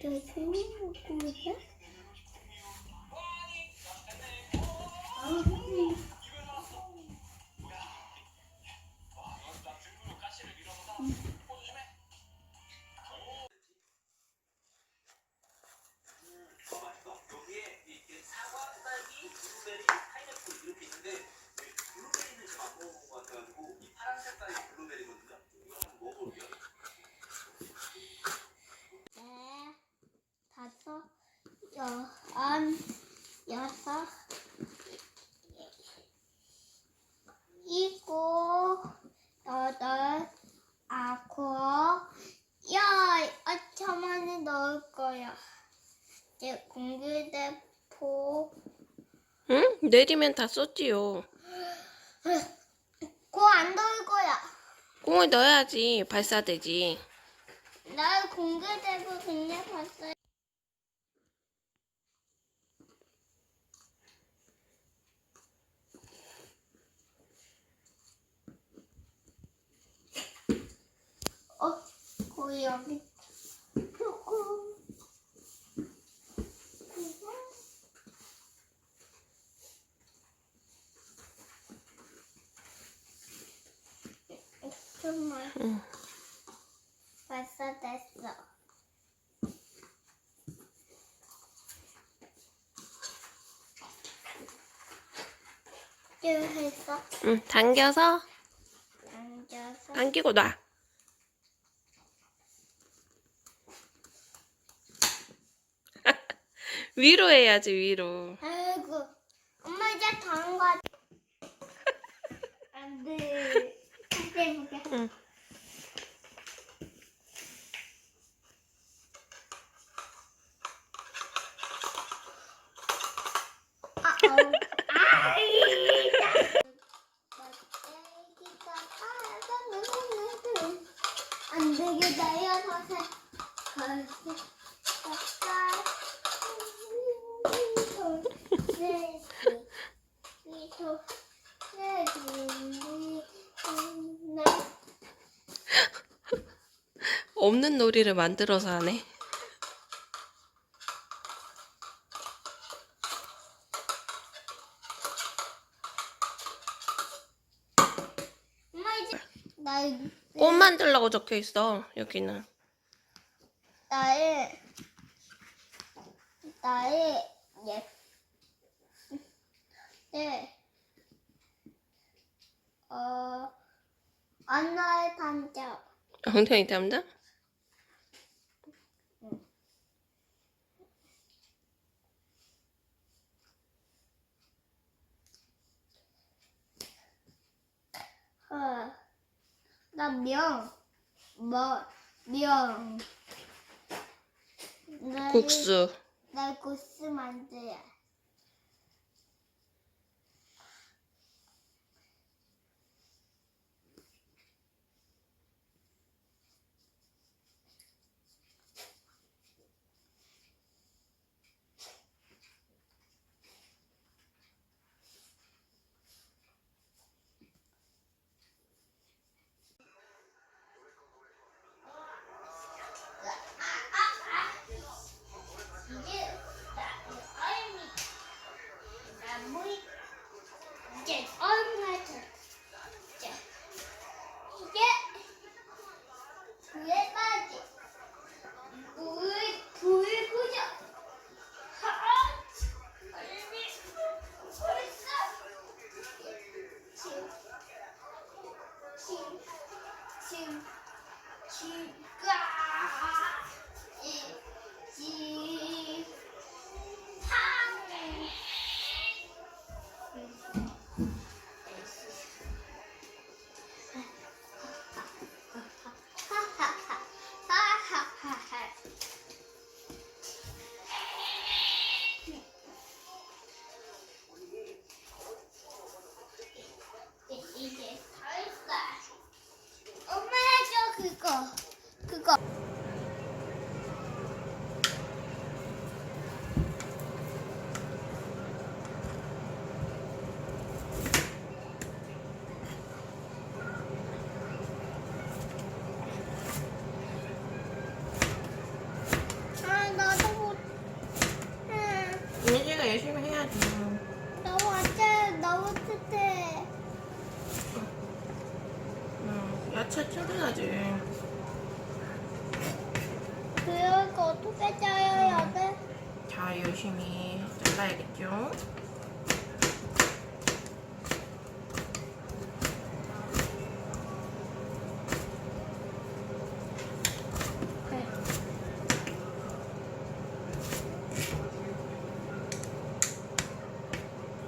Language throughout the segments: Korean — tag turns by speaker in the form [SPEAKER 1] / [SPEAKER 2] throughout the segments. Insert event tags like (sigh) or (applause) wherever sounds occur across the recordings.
[SPEAKER 1] 재밌고 있어?
[SPEAKER 2] 여기에 이렇게 사과, 딸기, 블루베리, 파인애플 이렇게 있는데 블루베리는 지금 안 먹어본 것 같아가지고 이 파란 색깔이 블루베리거든요. 이거 한번 먹어볼게요.
[SPEAKER 1] 네, 다섯, 여한, 여섯, 일곱, 여덟, 아홉, 열. 어, 저만에 넣을 거야. 이제 공기대포.
[SPEAKER 3] 응? 내리면 다 썼지요.
[SPEAKER 1] 그안 넣을 거야.
[SPEAKER 3] 공을 넣어야지 발사되지.
[SPEAKER 1] 나 공기대포 그냥 봤어요. 어, 거기 여기 조금. 정말
[SPEAKER 3] 응.
[SPEAKER 1] 벌써 됐어. 쭉 했어.
[SPEAKER 3] 응, 당겨서
[SPEAKER 1] 앉아서.
[SPEAKER 3] 당기고 놔. (laughs) 위로 해야지 위로.
[SPEAKER 1] 아이고, 엄마 이제 거 하자. 안 돼. (laughs) 다시 해볼게.
[SPEAKER 3] 응.
[SPEAKER 1] 아, 어. 아이. 막대기가 빨간 안 되겠다. 이어서 해. 걸스. 가까. 셋. 미소. 셋. 넷.
[SPEAKER 3] 없는 놀이를 만들어서 하네.
[SPEAKER 1] 엄마 이제 나
[SPEAKER 3] 꽃 만들라고 적혀 있어 여기는.
[SPEAKER 1] 나의 나의 예. 네. 어 안나의 단자
[SPEAKER 3] 엉덩이 담당?
[SPEAKER 1] 어. 나 명 뭐, 명. 나
[SPEAKER 3] 국수.
[SPEAKER 1] 나 국수 만들어. 지금 그거. 그거. 아,
[SPEAKER 3] 야채 튼튼하지.
[SPEAKER 1] 짜야 돼?
[SPEAKER 3] 자, 열심히 잘라야겠죠?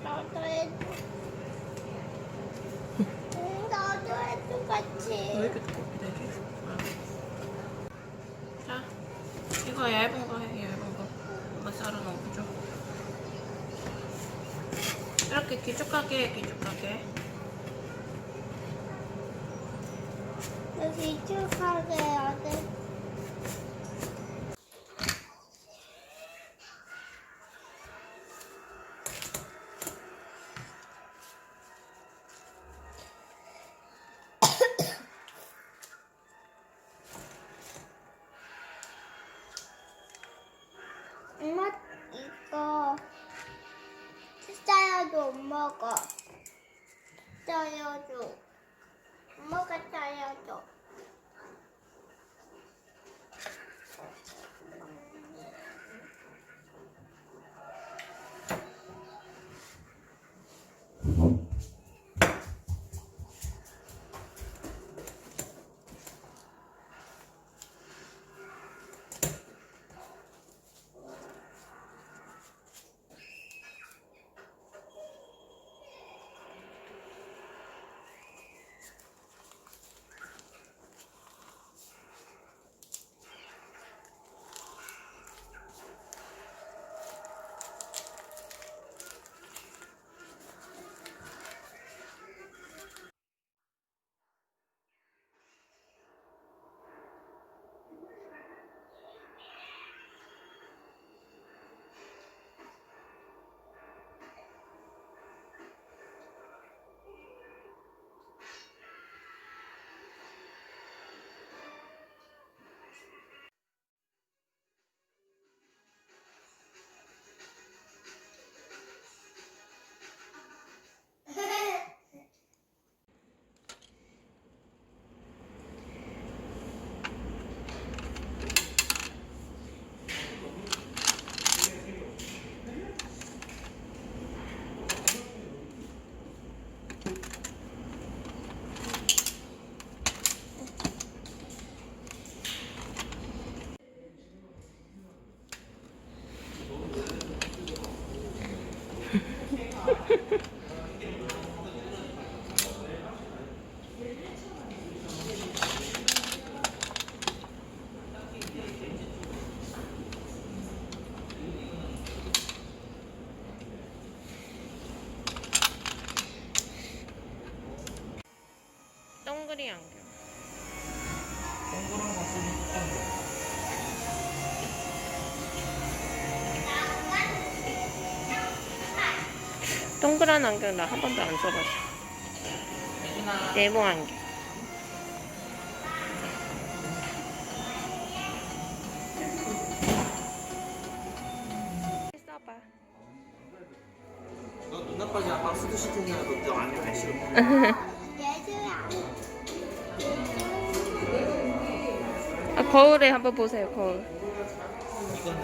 [SPEAKER 1] 나도 해줘. 응, 나도 해줘 같이.
[SPEAKER 3] 왜 이렇게 두껍게 되지? 아. 자, 이거 얇은 거 해, 얇은 거. 엄마 썰어놓고 줘. 이렇게 길쭉하게 해, 길쭉하게.
[SPEAKER 1] 여기 축하게 해야 짜야도 엄마가 짜야도 엄마가 짜야도
[SPEAKER 2] 동그란
[SPEAKER 3] 안경 나 한 번도 안 써봤어. 네모 안경. 써봐.
[SPEAKER 2] 너 아빠 수도 안 싫어.
[SPEAKER 1] 아,
[SPEAKER 3] 거울에 한번 보세요, 거울.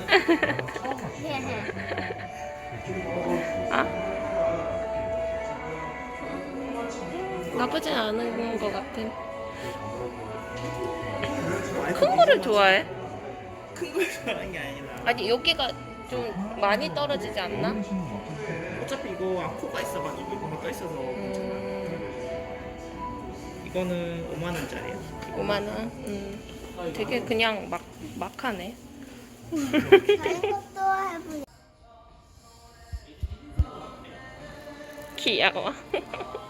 [SPEAKER 3] (laughs) 아? 나쁘진 않은 것 같아. 큰 거를 좋아해?
[SPEAKER 2] 큰 걸 좋아하는 게 아니라
[SPEAKER 3] 아니, 여기가 좀 많이 떨어지지 않나?
[SPEAKER 2] 어차피 이거 아코가 있어가지고 이거 떠 있어서
[SPEAKER 3] 음,
[SPEAKER 2] 이거는 5만 원짜리야
[SPEAKER 3] 5만 원. 음, 되게 그냥 막, 막 하네.
[SPEAKER 1] 다른 것도 해보자.
[SPEAKER 3] 귀여워. (laughs)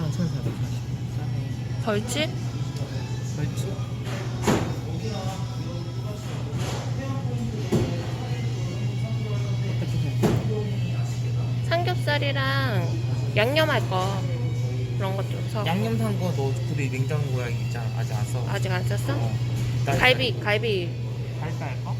[SPEAKER 4] 3만 1,440.
[SPEAKER 3] 벌집?
[SPEAKER 4] 벌집?
[SPEAKER 3] 삼겹살이랑 양념할 거 그런 것 좀 사.
[SPEAKER 4] 양념 산거 너 그래 냉장고에 있잖아. 아직 안 써.
[SPEAKER 3] 아직 안 썼어?
[SPEAKER 4] 어.
[SPEAKER 3] 갈비 갈비.
[SPEAKER 1] 갈비
[SPEAKER 5] 할 거?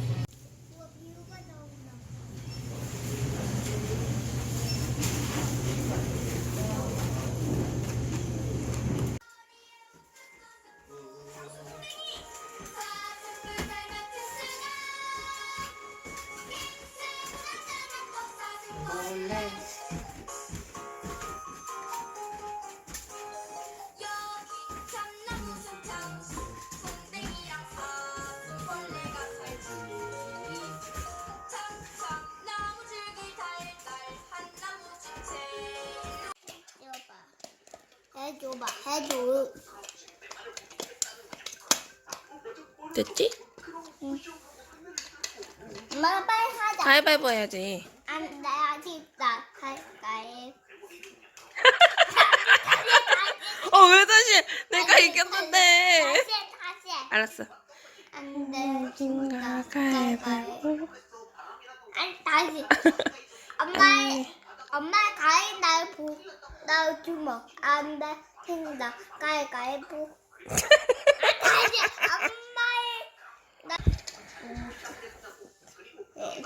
[SPEAKER 1] 해줘봐. 해줘.
[SPEAKER 3] 됐지?
[SPEAKER 1] 엄마 빨리 하자.
[SPEAKER 3] 가위바위보 해야지.
[SPEAKER 1] 안 돼, 아직 나 갈까요? (laughs)
[SPEAKER 3] 어 왜 다시 내가 이겼는데?
[SPEAKER 1] 다시, 다시.
[SPEAKER 3] 알았어.
[SPEAKER 1] 안 돼.
[SPEAKER 3] 나 가위바위보.
[SPEAKER 1] 아니, 다시. (laughs) 엄마의, 엄마의 가위 날 보, 나 주먹. 안 돼. 생다. 가위, 가위 보. 다시. 엄마의, 나. 네.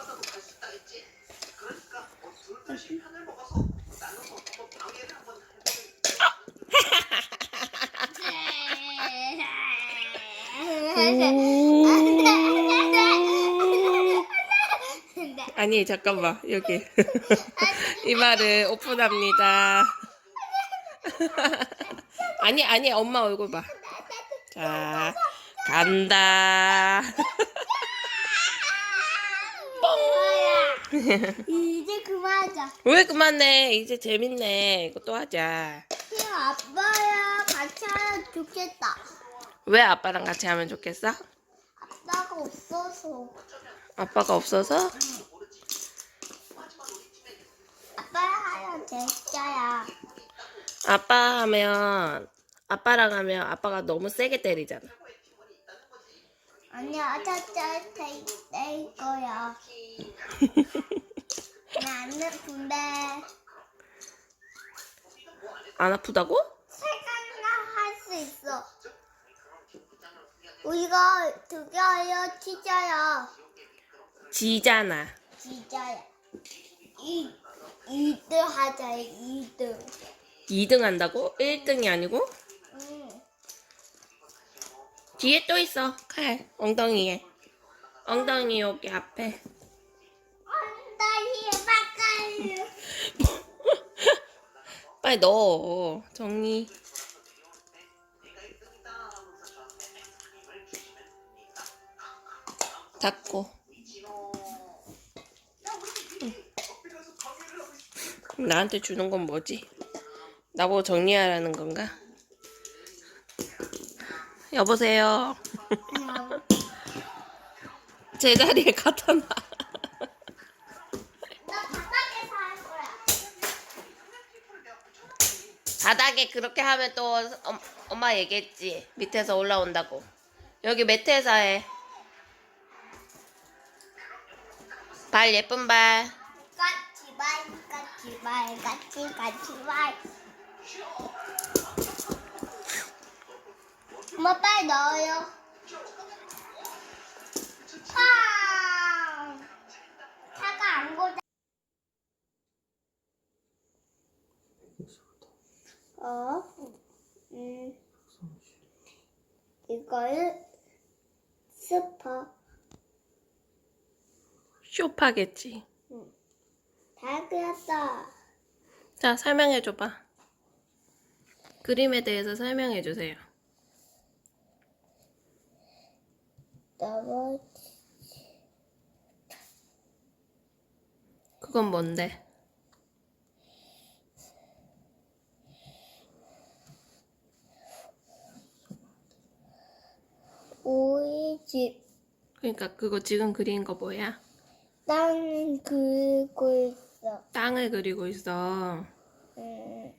[SPEAKER 3] 아니 잠깐만 여기 (laughs) (laughs) 이 말을 오픈합니다. (laughs) 아니 아니 엄마 얼굴 봐. 자 간다. (laughs)
[SPEAKER 1] 이제 그만하자.
[SPEAKER 3] 왜 그만해? 이제 재밌네. 이거 또 하자.
[SPEAKER 1] 그 아빠야 같이 하면 좋겠다.
[SPEAKER 3] 왜 아빠랑 같이 하면 좋겠어?
[SPEAKER 1] 아빠가 없어서.
[SPEAKER 3] 아빠가 없어서?
[SPEAKER 1] 아빠랑 하면 됐어야.
[SPEAKER 3] 아빠 하면 아빠랑 하면 아빠가 너무 세게 때리잖아.
[SPEAKER 1] 아니야, 차차 될 거야. (laughs) 나는 근데
[SPEAKER 3] 안 아프다고?
[SPEAKER 1] 생각나 할수 있어. 우리가 두개 하여 치자야.
[SPEAKER 3] 지잖아.
[SPEAKER 1] 진짜야. 이 이등 하자. 이등.
[SPEAKER 3] 2등 한다고? 1등이 아니고?
[SPEAKER 1] 응.
[SPEAKER 3] 뒤에 또 있어. 칼. 엉덩이에. 엉덩이 여기 앞에.
[SPEAKER 1] 엉덩이에 바꿔요. (laughs)
[SPEAKER 3] 빨리 넣어. 정리. 닫고. 나한테 주는 건 뭐지? 나보고 정리하라는 건가? 여보세요. 제 자리에 갖다 놔.
[SPEAKER 1] 나 바닥에서 할 거야.
[SPEAKER 3] 바닥에 그렇게 하면 또 엄, 엄마 얘기했지 밑에서 올라온다고 여기 매트에서 해. 발 예쁜 발.
[SPEAKER 1] 같이 말, 같이 말, 같이 같이 말. 엄마 빨리 넣어요. 팡! 차가 안 고자. 어? 음. 스파.
[SPEAKER 3] 쇼파겠지.
[SPEAKER 1] 다 그렸어.
[SPEAKER 3] 자 설명해 줘봐. 그림에 대해서 설명해 주세요. 그건 뭔데?
[SPEAKER 1] 우리 집
[SPEAKER 3] 그러니까 그거 지금 그린 거 뭐야?
[SPEAKER 1] 땅 긁고 있어.
[SPEAKER 3] 땅을 그리고 있어.
[SPEAKER 1] 음.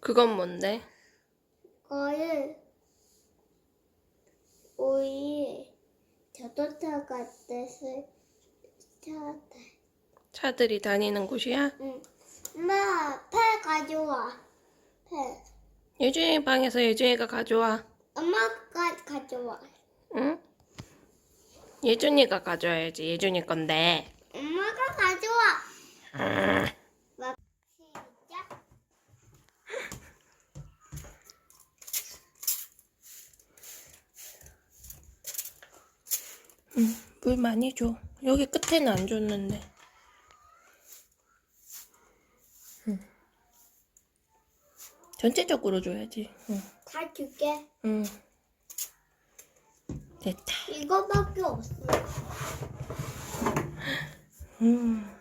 [SPEAKER 3] 그건 뭔데?
[SPEAKER 1] 거를 우리 자동차 같아서 찾아.
[SPEAKER 3] 차들이 다니는 곳이야?
[SPEAKER 1] 응. 엄마, 펜 가져와. 펜.
[SPEAKER 3] 예준이 방에서 예준이가 가져와.
[SPEAKER 1] 엄마가 가져와.
[SPEAKER 3] 응? 예준이가 가져와야지. 예준이 건데.
[SPEAKER 1] 엄마가 가져와. 막
[SPEAKER 3] 물 많이 줘. 여기 끝에는 안 줬는데. 응. 전체적으로 줘야지. 응.
[SPEAKER 1] 다 줄게.
[SPEAKER 3] 응. 됐다.
[SPEAKER 1] 이거밖에 없어.
[SPEAKER 3] 음.